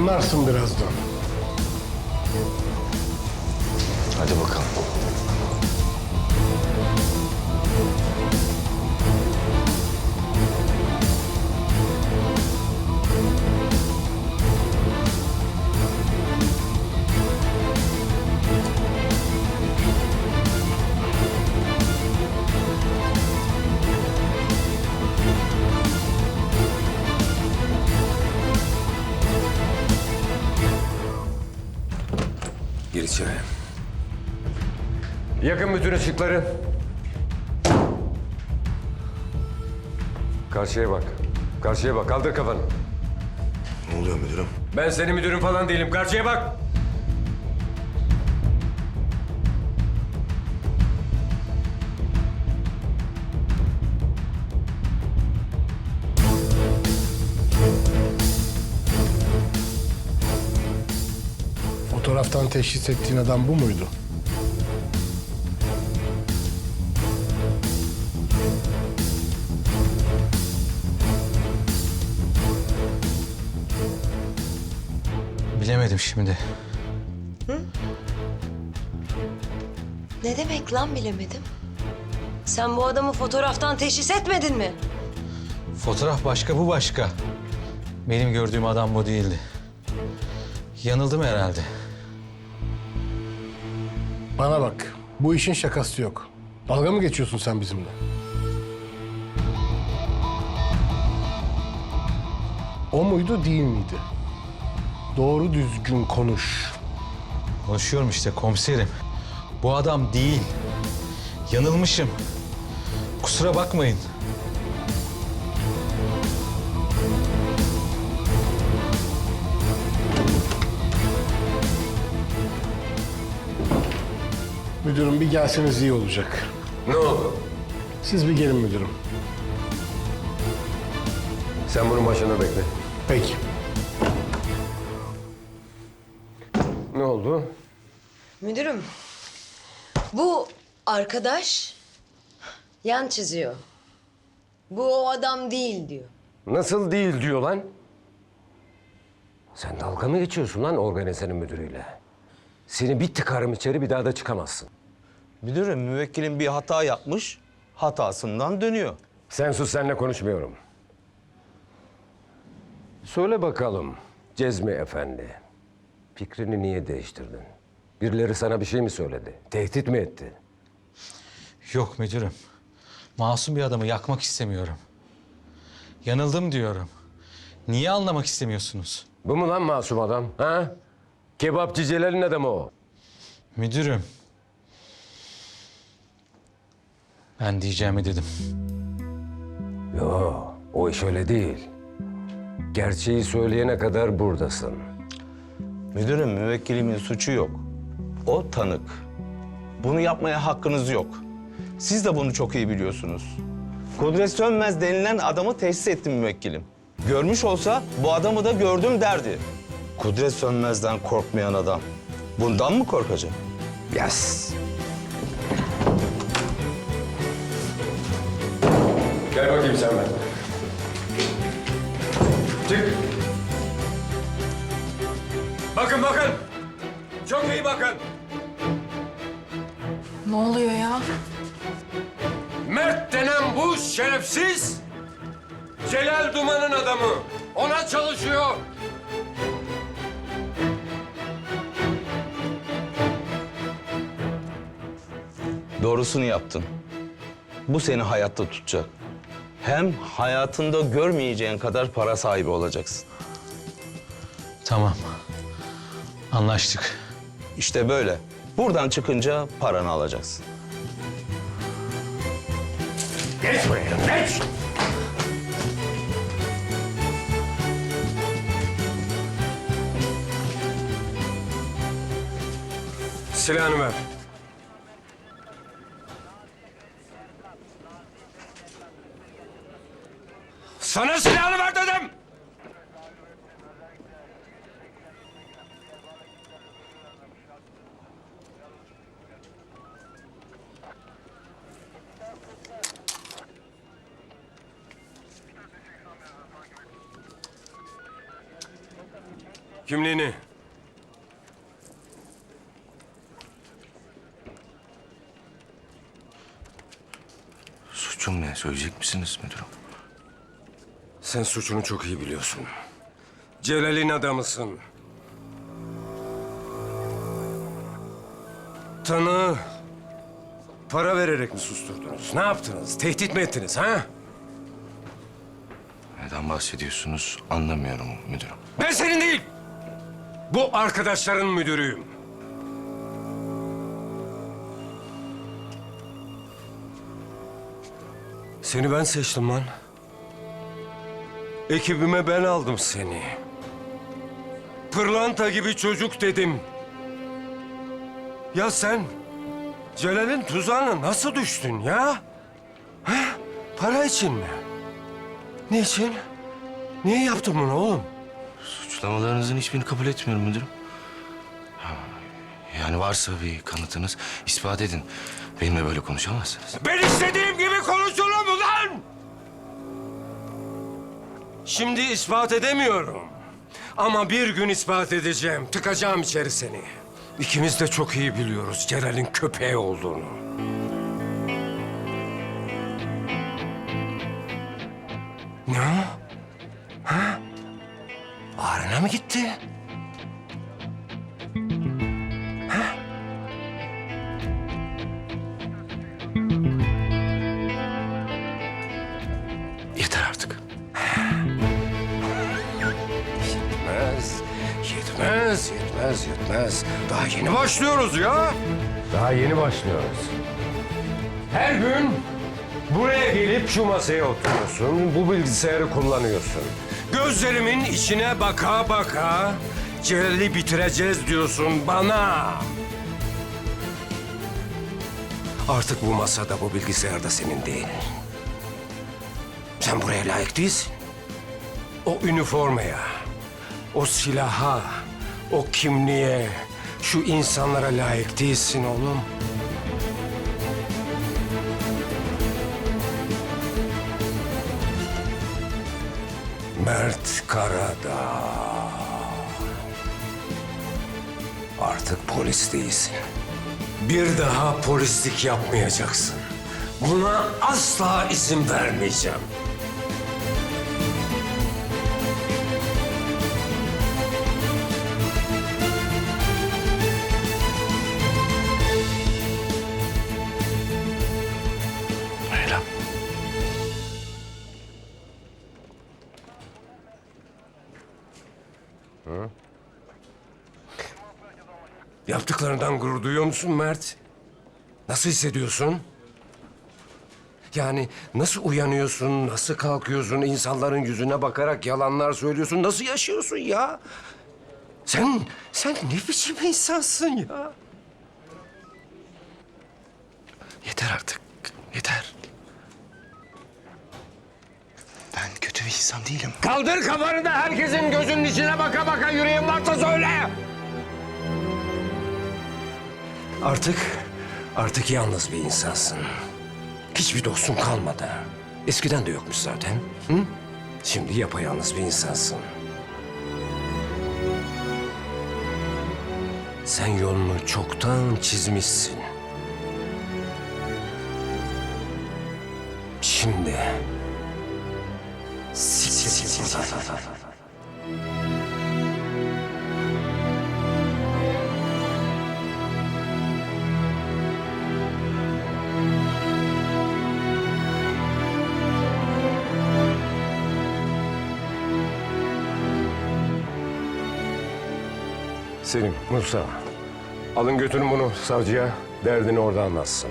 Anlarsın birazdan. Gir içeri. Yakın bütün ışıkları. Karşıya bak. Karşıya bak. Kaldır kafanı. Ne oluyor müdürüm? Ben senin müdürün falan değilim. Karşıya bak. Fotoğraftan teşhis ettiğin adam bu muydu? Bilemedim şimdi. Ne demek lan bilemedim? Sen bu adamı fotoğraftan teşhis etmedin mi? Fotoğraf başka, bu başka. Benim gördüğüm adam bu değildi. Yanıldım herhalde. Bana bak. Bu işin şakası yok. Dalga mı geçiyorsun sen bizimle? O muydu değil miydi? Doğru düzgün konuş. Konuşuyorum işte komiserim. Bu adam değil. Yanılmışım. Kusura bakmayın. Müdürüm bir gelseniz iyi olacak. Ne oldu? Siz bir gelin müdürüm. Sen bunun başında bekle. Peki. Ne oldu? Müdürüm, bu arkadaş yan çiziyor. Bu o adam değil diyor. Nasıl değil diyor lan? Sen dalga mı geçiyorsun lan organizenin müdürüyle? Seni bir tıkarım içeri bir daha da çıkamazsın. Müdürüm müvekkilim bir hata yapmış, hatasından dönüyor. Sen sus seninle konuşmuyorum. Söyle bakalım Cezmi Efendi. Fikrini niye değiştirdin? Birileri sana bir şey mi söyledi? Tehdit mi etti? Yok müdürüm. Masum bir adamı yakmak istemiyorum. Yanıldım diyorum. Niye anlamak istemiyorsunuz? Bu mu lan masum adam? Ha? Kebapçıcıların adamı o. Müdürüm. Ben diyeceğimi dedim. Yo, o iş öyle değil. Gerçeği söyleyene kadar buradasın. Müdürüm müvekkilimin suçu yok. O tanık. Bunu yapmaya hakkınız yok. Siz de bunu çok iyi biliyorsunuz. Kudret Sönmez denilen adamı tesis ettim müvekkilim. Görmüş olsa bu adamı da gördüm derdi. Kudret Sönmez'den korkmayan adam. Bundan mı korkacak? Yes. Gel bakayım sen ben. Çık. Bakın bakın. Çok iyi bakın. Ne oluyor ya? Mert denen bu şerefsiz Celal Duman'ın adamı. Ona çalışıyor. Doğrusunu yaptın. Bu seni hayatta tutacak. Hem hayatında görmeyeceğin kadar para sahibi olacaksın. Tamam. Anlaştık. İşte böyle. Buradan çıkınca paranı alacaksın. Geç buraya, geç. Silahını ver. Sana silahını ver dedim. Kimliğini. Suçum ne? Söyleyecek misiniz müdürüm? Sen suçunu çok iyi biliyorsun. Celal'in adamısın. Tanığı para vererek mi susturdunuz? Ne yaptınız? Tehdit mi ettiniz ha? Neden bahsediyorsunuz anlamıyorum müdürüm. Ben senin değil. Bu arkadaşların müdürüyüm. Seni ben seçtim lan. Ekibime ben aldım seni. Pırlanta gibi çocuk dedim. Ya sen Celal'in tuzağına nasıl düştün ya? Ha? Para için mi? Niçin? Niye yaptın bunu oğlum? Suçlamalarınızın hiçbirini kabul etmiyorum müdürüm. Yani varsa bir kanıtınız ispat edin. Benimle böyle konuşamazsınız. Ben istediğim gibi konuşurum ulan! Şimdi ispat edemiyorum. Ama bir gün ispat edeceğim. Tıkacağım içeri seni. İkimiz de çok iyi biliyoruz Celal'in köpeği olduğunu. Ne? Ha? Ağrına mı gitti? Yetmez, yetmez. Daha yeni başlıyoruz ya. Daha yeni başlıyoruz. Her gün buraya gelip şu masaya oturuyorsun, bu bilgisayarı kullanıyorsun. Gözlerimin içine baka baka Celal'i bitireceğiz diyorsun bana. Artık bu masada, bu bilgisayar da senin değil. Sen buraya layık değilsin. O üniformaya, o silaha, o kimliğe, şu insanlara layık değilsin oğlum. Mert Karadağ. Artık polis değilsin. Bir daha polislik yapmayacaksın. Buna asla izin vermeyeceğim. Yaptıklarından gurur duyuyor musun Mert? Nasıl hissediyorsun? Yani nasıl uyanıyorsun, nasıl kalkıyorsun, insanların yüzüne bakarak yalanlar söylüyorsun, nasıl yaşıyorsun ya? Sen, sen ne biçim insansın ya? Yeter artık. Yeter. Ben kötü bir insan değilim. Kaldır kafanı da herkesin gözünün içine baka baka yüreğin varsa söyle. Artık, artık yalnız bir insansın. Hiçbir dostun kalmadı. Eskiden de yokmuş zaten. Hı? Şimdi yapayalnız bir insansın. Sen yolunu çoktan çizmişsin. Şimdi sil. Selim, Musa. Alın götürün bunu savcıya. Derdini orada anlatsın.